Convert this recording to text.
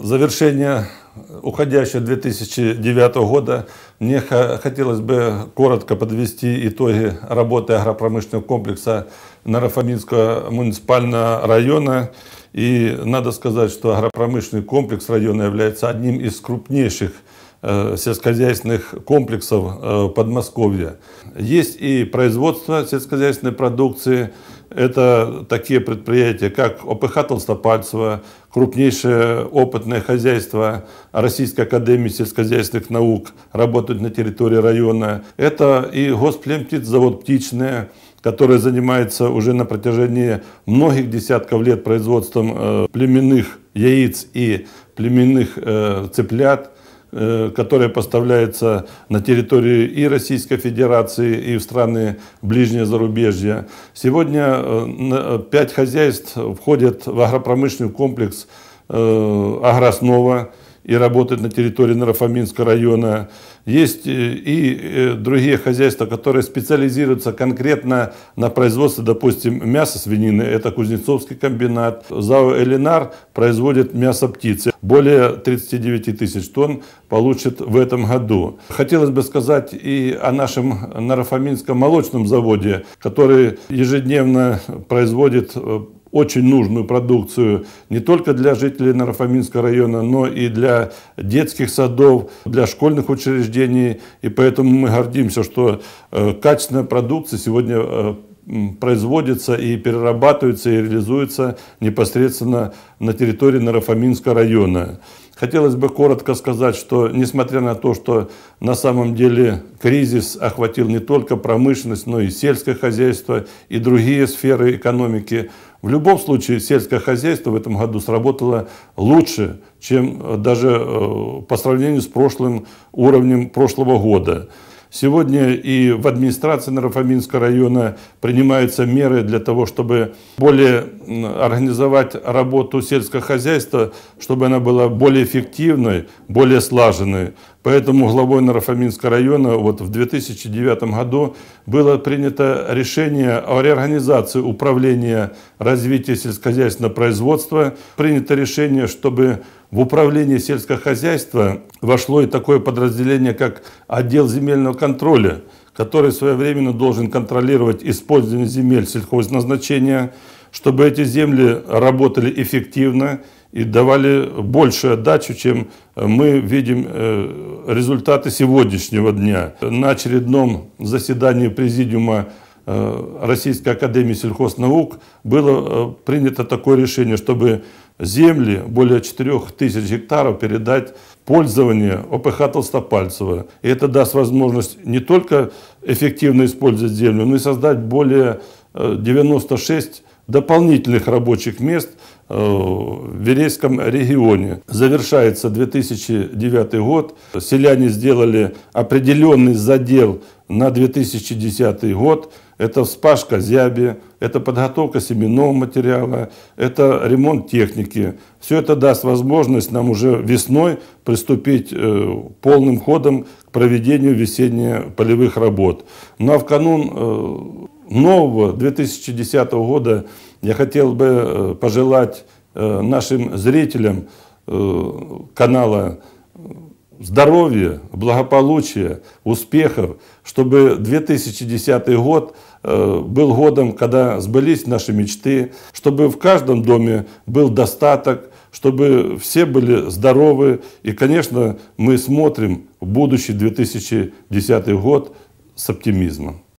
завершения уходящего 2009 года мне хотелось бы коротко подвести итоги работы агропромышленного комплекса Нарафаминского муниципального района. И надо сказать, что агропромышленный комплекс района является одним из крупнейших сельскохозяйственных комплексов э, Подмосковья. Есть и производство сельскохозяйственной продукции, это такие предприятия, как ОПХ Толстопальцево, крупнейшее опытное хозяйство Российской Академии сельскохозяйственных наук, работают на территории района. Это и Госплемптицзавод «Птичное», который занимается уже на протяжении многих десятков лет производством э, племенных яиц и племенных э, цыплят. Э, которая поставляется на территории и Российской Федерации, и в страны ближнего зарубежья. Сегодня э, пять хозяйств входят в агропромышленный комплекс э, Агроснова, и работает на территории Нарафаминского района. Есть э, и э, другие хозяйства, которые специализируются конкретно на производстве, допустим, мяса свинины. Это Кузнецовский комбинат. ЗАО «Элинар» производит мясо птицы. Более 39 тысяч тонн получит в этом году. Хотелось бы сказать и о нашем Нарафаминском молочном заводе, который ежедневно производит э, очень нужную продукцию не только для жителей Нарафаминского района, но и для детских садов, для школьных учреждений. И поэтому мы гордимся, что э, качественная продукция сегодня э, производится и перерабатывается и реализуется непосредственно на территории Нарафаминского района. Хотелось бы коротко сказать, что несмотря на то, что на самом деле кризис охватил не только промышленность, но и сельское хозяйство и другие сферы экономики, в любом случае сельское хозяйство в этом году сработало лучше, чем даже э, по сравнению с прошлым уровнем прошлого года. Сегодня и в администрации Нарафаминского района принимаются меры для того, чтобы более организовать работу сельского хозяйства, чтобы она была более эффективной, более слаженной. Поэтому главой Нарафаминского района вот в 2009 году было принято решение о реорганизации управления развития сельскохозяйственного производства. Принято решение, чтобы в управление сельского хозяйства вошло и такое подразделение, как отдел земельного контроля, который своевременно должен контролировать использование земель сельхозназначения, чтобы эти земли работали эффективно и давали большую отдачу, чем мы видим э, результаты сегодняшнего дня. На очередном заседании Президиума э, Российской Академии сельхознаук было э, принято такое решение, чтобы земли, более 4 тысяч гектаров, передать пользование ОПХ Толстопальцева. И это даст возможность не только эффективно использовать землю, но и создать более 96 дополнительных рабочих мест э, в Верейском регионе. Завершается 2009 год. Селяне сделали определенный задел на 2010 год. Это вспашка зяби, это подготовка семенного материала, это ремонт техники. Все это даст возможность нам уже весной приступить э, полным ходом к проведению весенне-полевых работ. Ну а в канун э, нового 2010 года я хотел бы э, пожелать э, нашим зрителям э, канала здоровья, благополучия, успехов, чтобы 2010 год был годом, когда сбылись наши мечты, чтобы в каждом доме был достаток, чтобы все были здоровы. И, конечно, мы смотрим в будущий 2010 год с оптимизмом.